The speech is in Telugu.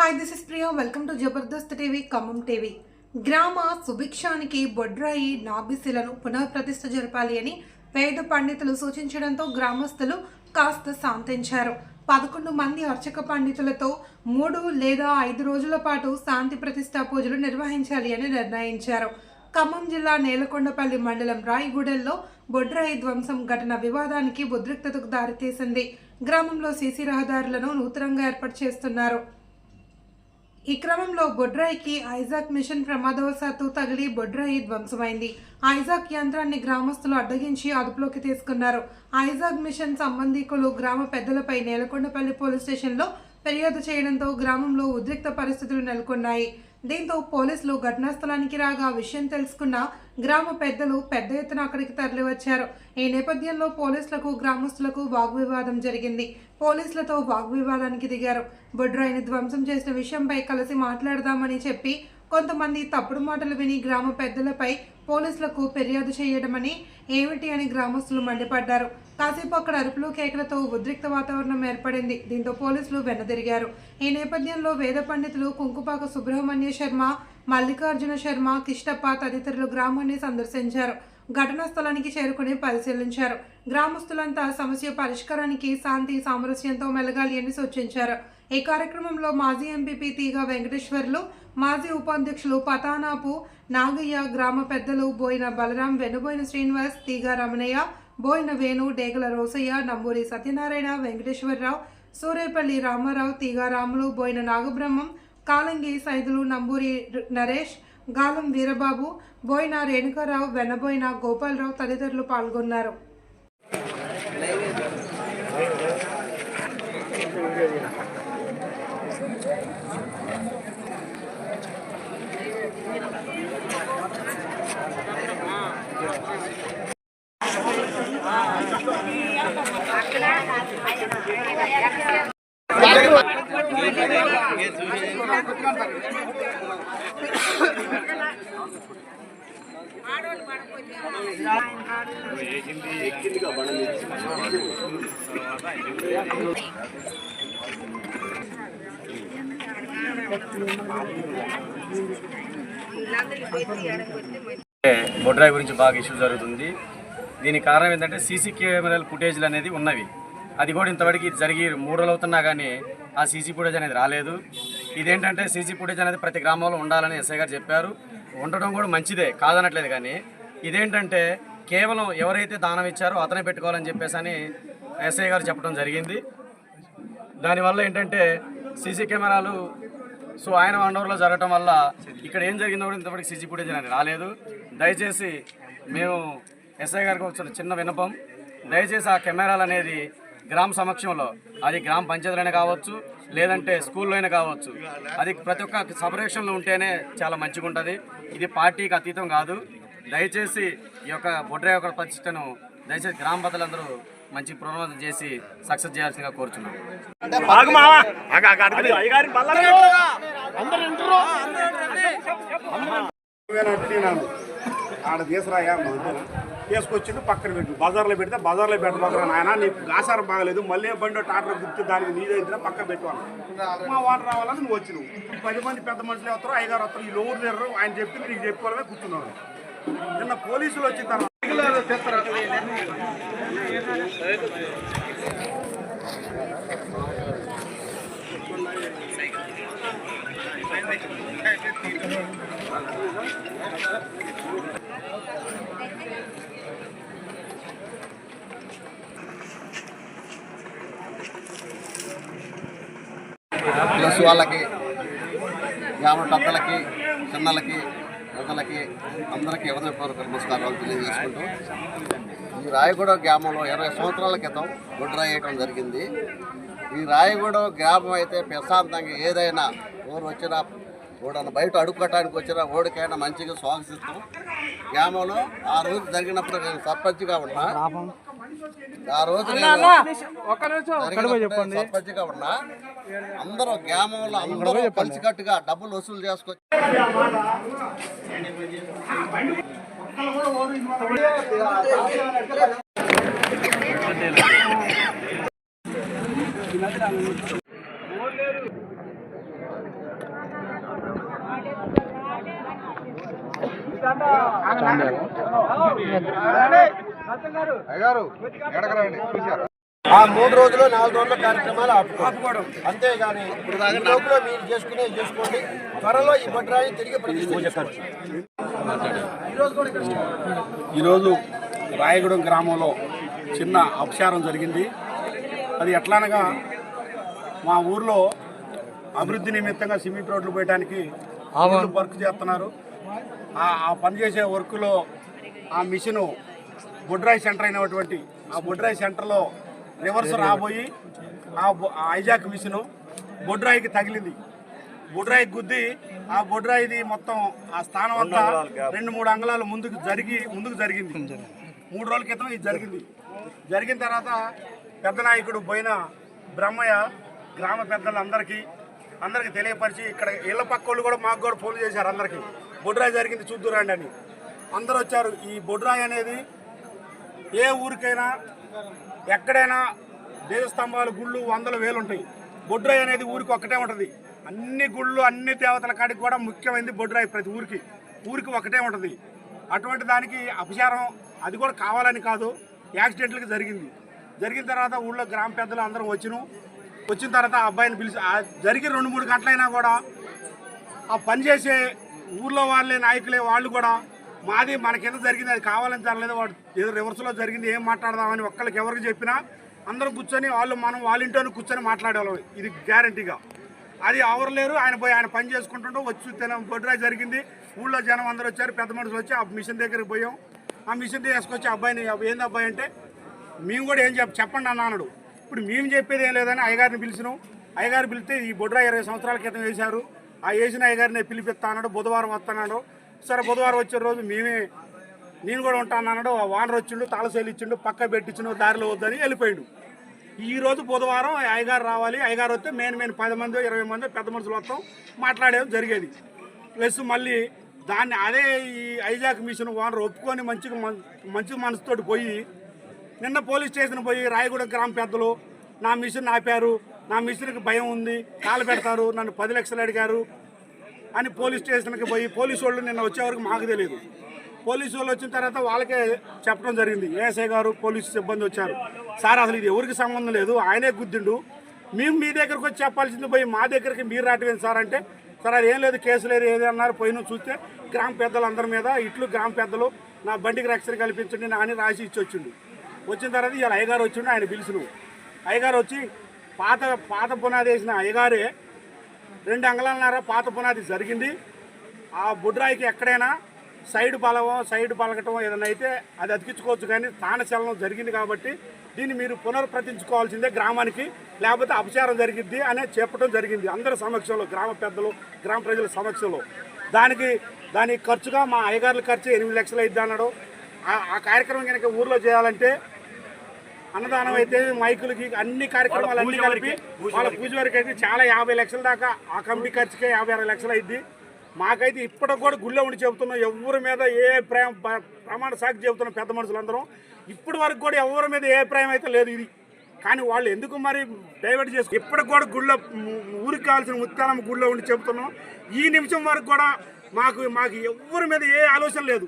Hi this is Priya welcome to Jabardasth TV Khammam TV గ్రామ సుభిక్షానికి బొడ్రాయి నాభిశిలను పునఃప్రతిష్ఠ జరపాలి అని వేద పండితులు సూచించడంతో గ్రామస్తులు కాస్త శాంతించారు. పదకొండు మంది అర్చక పండితులతో మూడు లేదా ఐదు రోజుల పాటు శాంతి ప్రతిష్ట పూజలు నిర్వహించాలి అని నిర్ణయించారు. ఖమ్మం జిల్లా నేలకొండపల్లి మండలం రాయిగూడెల్లో బొడ్రాయి ధ్వంసం ఘటన వివాదానికి ఉద్రిక్తతకు దారితీసింది. గ్రామంలో సీసీ రహదారులను నూతనంగా ఏర్పాటు చేస్తున్నారు. ఈ క్రమంలో బొడ్రాయికి ఐజాక్ మిషన్ ప్రమాదవశాత్తు తగిలి బొడ్రాయి ధ్వంసమైంది. ఐజాక్ యంత్రాన్ని గ్రామస్తులు అడ్డగించి అదుపులోకి తీసుకున్నారు. ఐజాక్ మిషన్ సంబంధికులు గ్రామ పెద్దలపై నేలకొండపల్లి పోలీస్ స్టేషన్లో ఫిర్యాదు చేయడంతో గ్రామంలో ఉద్రిక్త పరిస్థితులు నెలకొన్నాయి. దీంతో పోలీసులు ఘటనా స్థలానికి రాగా విషయం తెలుసుకున్న గ్రామ పెద్దలు పెద్ద ఎత్తున అక్కడికి తరలివచ్చారు. ఈ నేపథ్యంలో పోలీసులకు గ్రామస్తులకు వాగ్వివాదం జరిగింది. పోలీసులతో వాగ్వివాదానికి దిగారు. బొడ్రాయిని ధ్వంసం చేసిన విషయంపై కలిసి మాట్లాడదామని చెప్పి కొంతమంది తప్పుడు మాటలు విని గ్రామ పెద్దలపై పోలీసులకు ఫిర్యాదు చేయడమని ఏమిటి అని గ్రామస్తులు మండిపడ్డారు. కాసేపు అక్కడ అరుపులు కేకలతో ఉద్రిక్త వాతావరణం ఏర్పడింది. దీంతో పోలీసులు వెన్నదిరిగారు ఈ నేపథ్యంలో వేద పండితులు కుంకుపాక సుబ్రహ్మణ్య శర్మ మల్లికార్జున శర్మ కిష్టప్ప తదితరులు గ్రామాన్ని సందర్శించారు. ఘటనా స్థలానికి చేరుకుని పరిశీలించారు. గ్రామస్తులంతా సమస్య పరిష్కారానికి శాంతి సామరస్యంతో మెలగాలి అని సూచించారు. ఈ కార్యక్రమంలో మాజీ ఎంపీపీ తీగ వెంకటేశ్వర్లు మాజీ ఉపాధ్యక్షులు పతానాపు నాగయ్య గ్రామ పెద్దలు బోయిన బలరాం వెనుబోయిన శ్రీనివాస్ తీగ రమణయ్య బోయిన వేణు డేగల రోసయ్య నంబూరి సత్యనారాయణ వెంకటేశ్వరరావు సూరేపల్లి రామారావు తీగారాములు బోయిన నాగబ్రహ్మం కాలంగి సైదులు నంబూరి నరేష్ గాలం వీరబాబు బోయిన రేణుకారావు వెనబోయిన గోపాలరావు తదితరులు పాల్గొన్నారు. బొడ్రాయి గురించి బాగా ఇష్యూ జరుగుతుంది. దీనికి కారణం ఏంటంటే సీసీ కెమెరాల ఫుటేజ్లు అనేది ఉన్నవి. అది కూడా ఇంతవరకు జరిగి మూడు రోజులు అవుతున్నా కానీ ఆ సీసీ ఫుటేజ్ అనేది రాలేదు. ఇదేంటంటే సీసీ ఫుటేజ్ అనేది ప్రతి గ్రామంలో ఉండాలని ఎస్ఐ గారు చెప్పారు. ఉండడం కూడా మంచిదే కాదనట్లేదు కానీ ఇదేంటంటే కేవలం ఎవరైతే దానం ఇచ్చారో అతనే పెట్టుకోవాలని చెప్పేసి అని ఎస్ఐ గారు చెప్పడం జరిగింది. దానివల్ల ఏంటంటే సీసీ కెమెరాలు సో ఆయన వండవర్లో జరగటం వల్ల ఇక్కడ ఏం జరిగిందో కూడా ఇంతవరకు సీసీ ఫుటేజ్ అనేది రాలేదు. దయచేసి మేము ఎస్ఐ గారికి వచ్చిన చిన్న వినపం దయచేసి ఆ కెమెరాలు అనేది గ్రామ సమక్షంలో. అది గ్రామ పంచాయతీలోనే కావచ్చు లేదంటే స్కూల్లో అయినా కావచ్చు. అది ప్రతి ఒక్క సపరేషన్లో ఉంటేనే చాలా మంచిగా ఉంటుంది ఇది పార్టీకి అతీతం కాదు. దయచేసి ఈ యొక్క బొడ్ర యొక్క ప్రతిష్టను దయచేసి గ్రామ పెద్దలందరూ మంచి ప్రోత్సాహం చేసి సక్సెస్ చేయాల్సిందిగా కోరుచున్నాం. నేను ఆడ తీసురాయా తీసుకొచ్చిండు పక్కన పెట్టు. బజార్లో పెడితే బజార్లో పెట్టబోతున్నా నాయన నీకు ఆసారం బాగలేదు. మళ్ళీ బండి టాటర్ గుర్తు దానికి నీదైతే పక్కన పెట్టుకోవాలి మా వాటర్ రావాలని నువ్వు వచ్చినావు. పది మంది పెద్ద మనుషులు వస్తారు ఐదారు వస్తారు ఈ లోరు తిరరు ఆయన చెప్తే నీకు చెప్పుకోవాలని కూర్చున్నారు నిన్న పోలీసులు వచ్చిన తర్వాత ప్లస్ వాళ్ళకి గ్రామ పెద్దలకి చిన్నలకి యువతలకి అందరికీ హృదయపూర్వక నమస్కారాలు తెలియజేసుకుంటూ ఈ రాయగూడ గ్రామంలో ఇరవై సంవత్సరాల క్రితం గుడ్ర వేయటం జరిగింది. ఈ రాయగూడ గ్రామం అయితే ప్రశాంతంగా ఏదైనా ఊరు వచ్చినా ఓడన బయట అడుక్కోవటానికి వచ్చినా ఓడికైనా మంచిగా స్వాగతిస్తాం. గ్రామంలో ఆ రోజు జరిగినప్పుడు నేను సర్పంచ్గా ఉన్నా. ఆ రోజు సర్పంచ్గా ఉన్నా. అందరూ గ్రామంలో అందరూ కలిసికట్టుగా డబ్బులు వసూలు చేసుకొచ్చి అయ్యారు ఎడగరండి చూశారు? ఆ మూడు రోజులు నాలుగు రోజుల కార్యక్రమాలు ఆపుకోవడం. అంతేగాని లోపల మీరు చేసుకునే చేసుకోండి. త్వరలో ఈ భద్రాన్ని తిరిగి ఈరోజు రాయగూడెం గ్రామంలో చిన్న అపచారం జరిగింది. అది ఎట్లానగా మా ఊర్లో అభివృద్ధి నిమిత్తంగా సిమెంట్ రోడ్లు పోయడానికి వర్క్ చేస్తున్నారు. ఆ ఆ పనిచేసే వర్క్లో ఆ మిషను బొడ్రాయి సెంటర్ అయినటువంటి ఆ బొడ్రాయి సెంటర్లో రివర్స్ రాబోయి ఆ ఐజాక్ మిషను బొడ్రాయికి తగిలింది. బొడ్రాయి గుద్ది ఆ బొడ్రాయిది మొత్తం ఆ స్థానం అంతా రెండు మూడు అంగళాలు ముందుకు జరిగి ముందుకు జరిగింది. మూడు రోజుల క్రితం ఇది జరిగింది. జరిగిన తర్వాత పెద్ద నాయకుడు పోయిన బ్రహ్మయ్య గ్రామ పెద్దలందరికీ అందరికీ తెలియపరిచి ఇక్కడ ఇళ్ళ పక్క వాళ్ళు కూడా మాకు కూడా ఫోన్ చేశారు అందరికీ. బొడ్రాయి జరిగింది చూద్దురండి అని. అందరూ వచ్చారు. ఈ బొడ్రాయి అనేది ఏ ఊరికైనా ఎక్కడైనా దేవస్తంభాలు గుళ్ళు వందల వేలు ఉంటాయి బొడ్రాయి అనేది ఊరికి ఒక్కటే ఉంటుంది. అన్ని గుళ్ళు అన్ని దేవతల కాడికి కూడా ముఖ్యమైనది బొడ్రాయి ప్రతి ఊరికి. ఊరికి ఒకటే ఉంటుంది. అటువంటి దానికి అపచారం అది కూడా కావాలని కాదు. యాక్సిడెంట్లకి జరిగింది. జరిగిన తర్వాత ఊళ్ళో గ్రామ పెద్దలు అందరం వచ్చిన. వచ్చిన తర్వాత ఆ అబ్బాయిని పిలిచి జరిగి రెండు మూడు గంటలైనా కూడా ఆ పనిచేసే ఊర్లో వాళ్ళే నాయకులే వాళ్ళు కూడా మాది మన కింద జరిగింది అది కావాలని జరగలేదు వాడు ఏదో రివర్స్లో జరిగింది ఏం మాట్లాడదామని ఒక్కరికి ఎవరికి చెప్పినా అందరం కూర్చొని వాళ్ళు మనం వాళ్ళ ఇంట్లోనే కూర్చొని మాట్లాడేవాళ్ళం. ఇది గ్యారంటీగా అది ఎవరు లేరు ఆయన పోయి ఆయన పని చేసుకుంటుంటూ వచ్చి తిన బొడ్రా జరిగింది. ఊళ్ళో జనం అందరూ వచ్చారు పెద్ద మనుషులు వచ్చి ఆ మిషన్ దగ్గరికి పోయాం. ఆ మిషన్ తీసుకొచ్చి అబ్బాయిని ఏంది అబ్బాయి అంటే మేము కూడా ఏం చెప్ప చెప్పండి అన్న అన్నాడు. ఇప్పుడు మేము చెప్పేది ఏం లేదని అయ్యగారిని పిలిచినాం. అయ్యగారు పిలిస్తే ఈ బొడ్రా ఇరవై సంవత్సరాల క్రితం వేశారు. ఆ వేసిన అయ్యగారిని పిలిపిస్తా అన్నాడు బుధవారం వస్తాడు సరే బుధవారం వచ్చే రోజు మేమే నేను కూడా ఉంటాను అన్నాడు. ఆ వానర్ వచ్చిండు తాళశైలి ఇచ్చిండు పక్క పెట్టించిండు దారిలో వద్దని వెళ్ళిపోయిండు. ఈ రోజు బుధవారం అయ్యగారు రావాలి. అయ్యగారు వస్తే మెయిన్ మెయిన్ పది మంది ఇరవై మంది పెద్ద మనుషులు మొత్తం మాట్లాడేది జరిగేది. ప్లస్ మళ్ళీ దాన్ని అదే ఈ ఐజాక్ మిషన్ ఓనర్ ఒప్పుకొని మంచిగా మంచి మనసుతోటి పోయి నిన్న పోలీస్ స్టేషన్ పోయి రాయగూడ గ్రామ పెద్దలు నా మిషన్ ఆపారు నా మిషన్కి భయం ఉంది కాలు పెడతారు నన్ను పది లక్షలు అడిగారు అని పోలీస్ స్టేషన్కి పోయి పోలీసు వాళ్ళు నిన్న వచ్చే వరకు మాకు తెలియదు పోలీసు వాళ్ళు వచ్చిన తర్వాత వాళ్ళకే చెప్పడం జరిగింది. ఏఎస్ఐ గారు పోలీసు సిబ్బంది వచ్చారు. సార్ అసలు ఇది ఎవరికి సంబంధం లేదు? ఆయనే గుద్దిండు. మేము మీ దగ్గరకు వచ్చి చెప్పాల్సింది పోయి మా దగ్గరికి మీరు రావటం సార్ అంటే సార్ అది ఏం లేదు కేసు లేదు ఏది అన్నారు పోయిన చూస్తే గ్రామ పెద్దలు అందరి మీద ఇట్లు గ్రామ పెద్దలు నా బండికి రక్షణ కల్పించండి నా అని రాసి ఇచ్చి వచ్చిండు. వచ్చిన తర్వాత ఇలా అయ్యగారు వచ్చిండు ఆయన పిలుచును అయ్యగారు వచ్చి పాత పాత పునాది వేసిన అయ్యగారే రెండు అంగళాలన్నర పాత పునాది జరిగింది. ఆ బుడ్రాయికి ఎక్కడైనా సైడ్ బలవం సైడ్ పలకటం ఏదైనా అయితే అది అతికించుకోవచ్చు. కానీ స్థానచలనం జరిగింది కాబట్టి దీన్ని మీరు పునర్ప్రతించుకోవాల్సిందే గ్రామానికి లేకపోతే అపచారం జరిగింది అనే చెప్పడం జరిగింది అందరి సమక్షంలో గ్రామ పెద్దలు గ్రామ ప్రజల సమక్షంలో. దానికి దాని ఖర్చుగా మా అయ్యగారుల ఖర్చు ఎనిమిది లక్షలు అయిద్ది అన్నాడు. ఆ- ఆ కార్యక్రమం కనుక ఊర్లో చేయాలంటే అన్నదానం అయితే మైకులకి అన్ని కార్యక్రమాలు అన్ని కలిపి వాళ్ళ పూజ వరకు అయితే చాలా యాభై లక్షల దాకా ఆ కమిటీ ఖర్చుకే యాభై అరవై లక్షలు అయింది మాకైతే ఇప్పటికి కూడా గుళ్ళో ఉండి చెబుతున్నాం ఎవరి మీద ఏ ప్రేమ ప్రమాణ సాక్షి చెబుతున్నాం పెద్ద మనుషులందరం ఇప్పటి వరకు కూడా ఎవరి మీద ఏ ప్రేమ అయితే లేదు ఇది. కానీ వాళ్ళు ఎందుకు మరి డైవర్ట్ చేసుకు ఇప్పటికి కూడా గుళ్ళో ఊరికి కావాల్సిన ముత్యాలమ్మ గుళ్ళో ఉండి చెబుతున్నాం. ఈ నిమిషం వరకు కూడా మాకు మాకు ఎవరి మీద ఏ ఆలోచన లేదు.